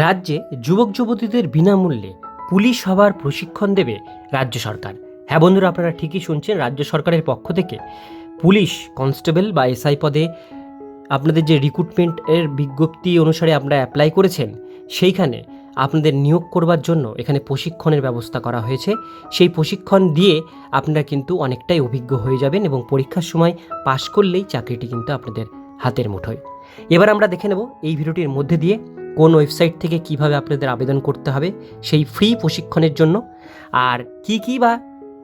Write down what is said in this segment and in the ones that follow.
রাজ্যে যুবক যুবতীদের বিনামূল্যে পুলিশ হবার প্রশিক্ষণ দেবে রাজ্য সরকার। হ্যাঁ বন্ধুরা, আপনারা ঠিকই শুনছেন, রাজ্য সরকারের পক্ষ থেকে পুলিশ কনস্টেবল বা এসআই পদে আপনাদের যে রিক্রুটমেন্টের বিজ্ঞপ্তি অনুসারে আপনারা অ্যাপ্লাই করেছেন, সেইখানে আপনাদের নিয়োগ করবার জন্য এখানে প্রশিক্ষণের ব্যবস্থা করা হয়েছে। সেই প্রশিক্ষণ দিয়ে আপনারা কিন্তু অনেকটাই অভিজ্ঞ হয়ে যাবেন এবং পরীক্ষার সময় পাশ করলেই চাকরিটি কিন্তু আপনাদের হাতের মুঠোয়। এবার আমরা দেখে নেব এই ভিডিওটির মধ্যে দিয়ে কোন ওয়েবসাইট থেকে কীভাবে আপনাদের আবেদন করতে হবে, সেই ফ্রি প্রশিক্ষণের জন্য, আর কি কি বা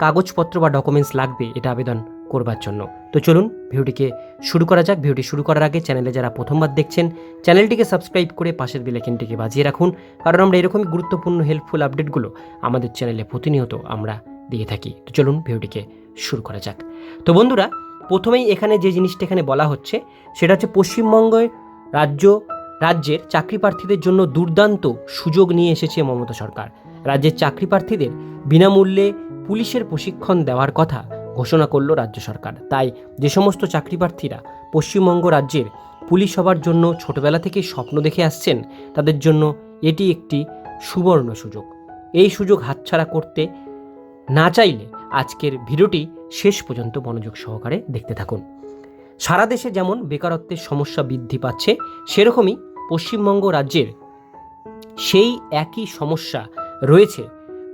কাগজপত্র বা ডকুমেন্টস লাগবে এটা আবেদন করবার জন্য। তো চলুন ভিডিওটিকে শুরু করা যাক। ভিডিওটি শুরু করার আগে চ্যানেলে যারা প্রথমবার দেখছেন, চ্যানেলটিকে সাবস্ক্রাইব করে পাশের বেলাইকেনটিকে বাজিয়ে রাখুন, কারণ আমরা এরকমই গুরুত্বপূর্ণ হেল্পফুল আপডেটগুলো আমাদের চ্যানেলে প্রতিনিয়ত আমরা দিয়ে থাকি। তো চলুন ভিডিওটিকে শুরু করা যাক। তো বন্ধুরা, প্রথমেই এখানে যে জিনিসটা এখানে বলা হচ্ছে, সেটা হচ্ছে পশ্চিমবঙ্গের রাজ্য রাজ্যের চাকরি প্রার্থীদের জন্য দুর্দান্ত সুযোগ নিয়ে এসেছে মমতা সরকার। রাজ্যের চাকরি প্রার্থীদের বিনামূল্যে পুলিশের প্রশিক্ষণ দেওয়ার কথা ঘোষণা করল রাজ্য সরকার। তাই যে সমস্ত চাকরি প্রার্থীরা পশ্চিমবঙ্গ রাজ্যের পুলিশ হবার জন্য ছোটবেলা থেকে স্বপ্ন দেখে আসছেন, তাদের জন্য এটি একটি সুবর্ণ সুযোগ। এই সুযোগ হাতছাড়া করতে না চাইলে আজকের ভিডিওটি শেষ পর্যন্ত মনোযোগ সহকারে দেখতে থাকুন। সারা দেশে যেমন বেকারত্বের সমস্যা বৃদ্ধি পাচ্ছে, সেরকমই পশ্চিমবঙ্গ রাজ্যের সেই একই সমস্যা রয়েছে।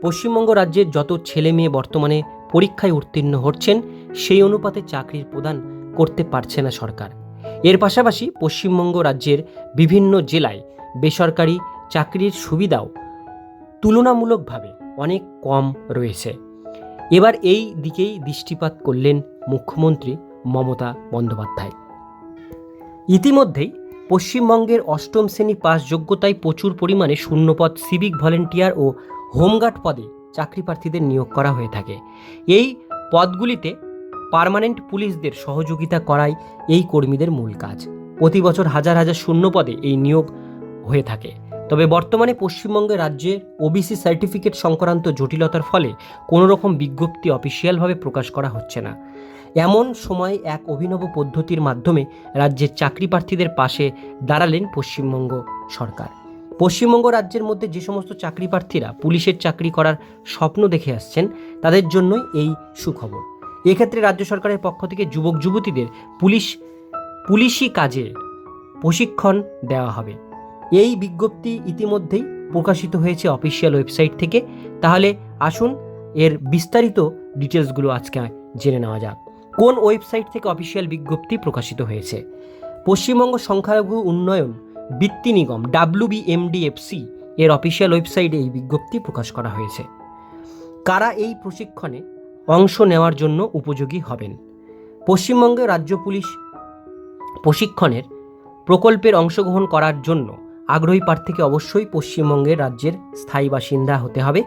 পশ্চিমবঙ্গ রাজ্যের যত ছেলে মেয়ে বর্তমানে পরীক্ষায় উত্তীর্ণ হচ্ছেন, সেই অনুপাতে চাকরির প্রদান করতে পারছে না সরকার। এর পাশাপাশি পশ্চিমবঙ্গ রাজ্যের বিভিন্ন জেলায় বেসরকারি চাকরির সুবিধাও তুলনামূলকভাবে অনেক কম রয়েছে। এবার এই দিকেই দৃষ্টিপাত করলেন মুখ্যমন্ত্রী মমতা বন্দ্যোপাধ্যায়। ইতিমধ্যেই পশ্চিমবঙ্গের অষ্টম শ্রেণি পাস যোগ্যতায় প্রচুর পরিমাণে শূন্যপদ সিভিক ভলেন্টিয়ার ও হোমগার্ড পদে চাকরি প্রার্থীদের নিয়োগ করা হয়ে থাকে। এই পদগুলিতে পার্মানেন্ট পুলিশদের সহযোগিতা করাই এই কর্মীদের মূল কাজ। প্রতি বছর হাজার হাজার শূন্য পদে এই নিয়োগ হয়ে থাকে। তবে বর্তমানে পশ্চিমবঙ্গের রাজ্যের ওবিসি সার্টিফিকেট সংক্রান্ত জটিলতার ফলে কোনো রকম বিজ্ঞপ্তি অফিসিয়ালভাবে প্রকাশ করা হচ্ছে না। এমন সময় এক অভিনব পদ্ধতির মাধ্যমে রাজ্যের চাকরি প্রার্থীদের পাশে দাঁড়ালেন পশ্চিমবঙ্গ সরকার। পশ্চিমবঙ্গ রাজ্যের মধ্যে যে সমস্ত চাকরি প্রার্থীরা পুলিশের চাকরি করার স্বপ্ন দেখে আসছেন, তাদের জন্যই এই সুখবর। এক্ষেত্রে রাজ্য সরকারের পক্ষ থেকে যুবক যুবতীদের পুলিশ, পুলিশি কাজে প্রশিক্ষণ দেওয়া হবে। এই বিজ্ঞপ্তি ইতিমধ্যেই প্রকাশিত হয়েছে অফিসিয়াল ওয়েবসাইট থেকে। তাহলে আসুন, এর বিস্তারিত ডিটেলসগুলো আজকে জেনে নেওয়া যাক। কোন ওয়েবসাইট থেকে অফিসিয়াল বিজ্ঞপ্তি প্রকাশিত হয়েছে? পশ্চিমবঙ্গ সংখ্যালঘু উন্নয়ন বৃত্তি নিগম ডাব্লিউবিএমডিএফসি এর অফিসিয়াল ওয়েবসাইটে এই বিজ্ঞপ্তি প্রকাশ করা হয়েছে। কারা এই প্রশিক্ষণে অংশ নেওয়ার জন্য উপযোগী হবেন? পশ্চিমবঙ্গে রাজ্য পুলিশ প্রশিক্ষণের প্রকল্পের অংশগ্রহণ করার জন্য আগ্রহী প্রার্থীকে অবশ্যই পশ্চিমবঙ্গের রাজ্যের স্থায়ী বাসিন্দা হতে হবে।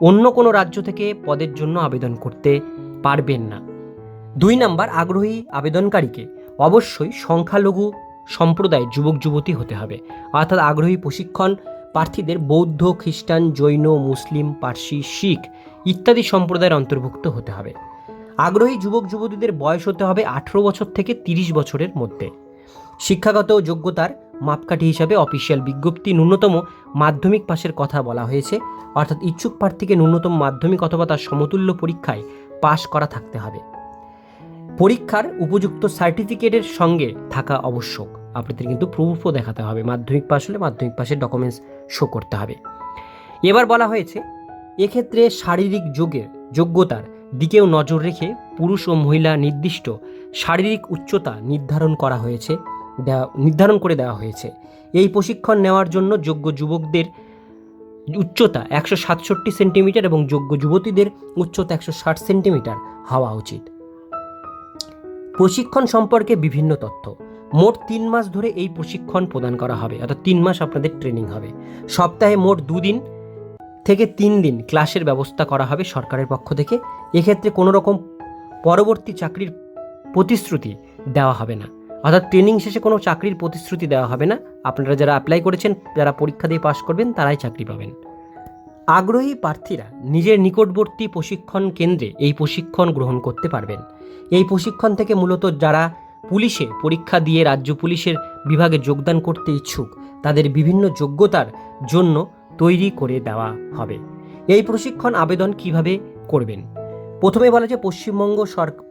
অন্য কোনো রাজ্য থেকে পদের জন্য আবেদন করতে পারবেন না। দুই নাম্বার আগ্রহী আবেদনকারীকে অবশ্যই সংখ্যালঘু সম্প্রদায়ের যুবক, যুবতী হতে হবে। অর্থাৎ আগ্রহী প্রশিক্ষণ প্রার্থীদের বৌদ্ধ, খ্রিস্টান, জৈন, মুসলিম, পার্সি, শিখ ইত্যাদি সম্প্রদায়ের অন্তর্ভুক্ত হতে হবে। আগ্রহী যুবক, যুবতীদের বয়স হতে হবে আঠেরো বছর থেকে তিরিশ বছরের মধ্যে। শিক্ষাগত যোগ্যতার মাপকাঠি হিসাবে অফিসিয়াল বিজ্ঞপ্তি ন্যূনতম মাধ্যমিক পাশের কথা বলা হয়েছে। অর্থাৎ ইচ্ছুক প্রার্থীকে ন্যূনতম মাধ্যমিক অথবা তার সমতুল্য পরীক্ষায় পাশ করা থাকতে হবে। পরীক্ষার উপযুক্ত সার্টিফিকেটের সঙ্গে থাকা আবশ্যক। আপনাদের কিন্তু প্রুফও দেখাতে হবে, মাধ্যমিক পাশ হলে মাধ্যমিক পাশের ডকুমেন্টস শো করতে হবে। এবার বলা হয়েছে, এক্ষেত্রে শারীরিক যোগের যোগ্যতার দিকেও নজর রেখে পুরুষ ও মহিলা নির্দিষ্ট শারীরিক উচ্চতা নির্ধারণ করা হয়েছে নির্ধারণ করে দেওয়া হয়েছে। এই প্রশিক্ষণ নেওয়ার জন্য যোগ্য যুবকদের উচ্চতা একশো সাতষট্টি সেন্টিমিটার এবং যোগ্য যুবতীদের উচ্চতা একশো ষাট সেন্টিমিটার হওয়া উচিত। প্রশিক্ষণ সম্পর্কে বিভিন্ন তথ্য। মোট তিন মাস ধরে এই প্রশিক্ষণ প্রদান করা হবে। অর্থাৎ তিন মাস আপনাদের ট্রেনিং হবে। সপ্তাহে মোট দুদিন থেকে তিন দিন ক্লাসের ব্যবস্থা করা হবে সরকারের পক্ষ থেকে। এক্ষেত্রে কোনো রকম পরবর্তী চাকরির প্রতিশ্রুতি দেওয়া হবে না। অর্থাৎ ট্রেনিং শেষে কোনো চাকরির প্রতিশ্রুতি দেওয়া হবে না। আপনারা যারা অ্যাপ্লাই করেছেন, যারা পরীক্ষা দিয়ে পাশ করবেন, তারাই চাকরি পাবেন। আগ্রহী প্রার্থীরা নিজের নিকটবর্তী প্রশিক্ষণ কেন্দ্রে এই প্রশিক্ষণ গ্রহণ করতে পারবেন। এই প্রশিক্ষণ থেকে মূলত যারা পুলিশে পরীক্ষা দিয়ে রাজ্য পুলিশের বিভাগে যোগদান করতে ইচ্ছুক, তাদের বিভিন্ন যোগ্যতার জন্য তৈরি করে দেওয়া হবে। এই প্রশিক্ষণ আবেদন কীভাবে করবেন? প্রথমে বলা যে পশ্চিমবঙ্গ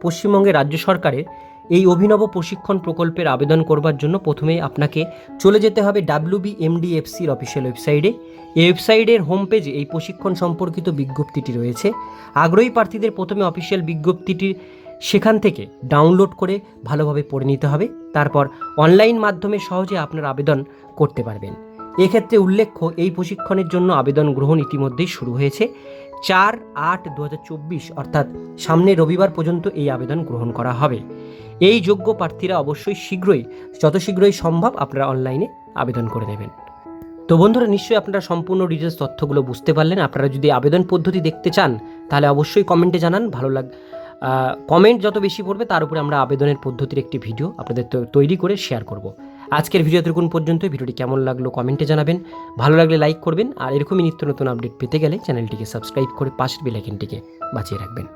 পশ্চিমবঙ্গের রাজ্য সরকারের এই অভিনব প্রশিক্ষণ প্রকল্পের আবেদন করবার জন্য প্রথমে আপনাকে চলে যেতে হবে ডাব্লিউবি এমডিএফসির অফিসিয়াল ওয়েবসাইটে। এই ওয়েবসাইটের হোম পেজে এই প্রশিক্ষণ সম্পর্কিত বিজ্ঞপ্তিটি রয়েছে। আগ্রহী প্রার্থীদের প্রথমে অফিসিয়াল বিজ্ঞপ্তিটি সেখান থেকে ডাউনলোড করে ভালোভাবে পড়ে নিতে হবে। তারপর অনলাইন মাধ্যমে সহজে আপনার আবেদন করতে পারবেন। এক্ষেত্রে উল্লেখ্য, এই প্রশিক্ষণের জন্য আবেদন গ্রহণ ইতিমধ্যেই শুরু হয়েছে। চার আট দু অর্থাৎ সামনে রবিবার পর্যন্ত এই আবেদন গ্রহণ করা হবে। এই যোগ্য প্রার্থীরা অবশ্যই শীঘ্রই, যত শীঘ্রই সম্ভব আপনারা অনলাইনে আবেদন করে নেবেন। তো বন্ধুরা, নিশ্চয়ই আপনারা সম্পূর্ণ ডিটেলস তথ্যগুলো বুঝতে পারলেন। আপনারা যদি আবেদন পদ্ধতি দেখতে চান, তাহলে অবশ্যই কমেন্টে জানান। ভালো লাগ কমেন্ট যত বেশি পড়বে, তার উপরে আমরা আবেদনের পদ্ধতির একটি ভিডিও আপনাদের তৈরি করে শেয়ার করব। আজকের ভিডিও এতক্ষণ পর্যন্ত, ভিডিওটি কেমন লাগল কমেন্টে জানাবেন। ভালো লাগলে লাইক করবেন, আর এরকমই নিত্য নতুন আপডেট পেতে গেলে চ্যানেলটিকে সাবস্ক্রাইব করে পাশের বেলাইকেনটিকে বাঁচিয়ে রাখবেন।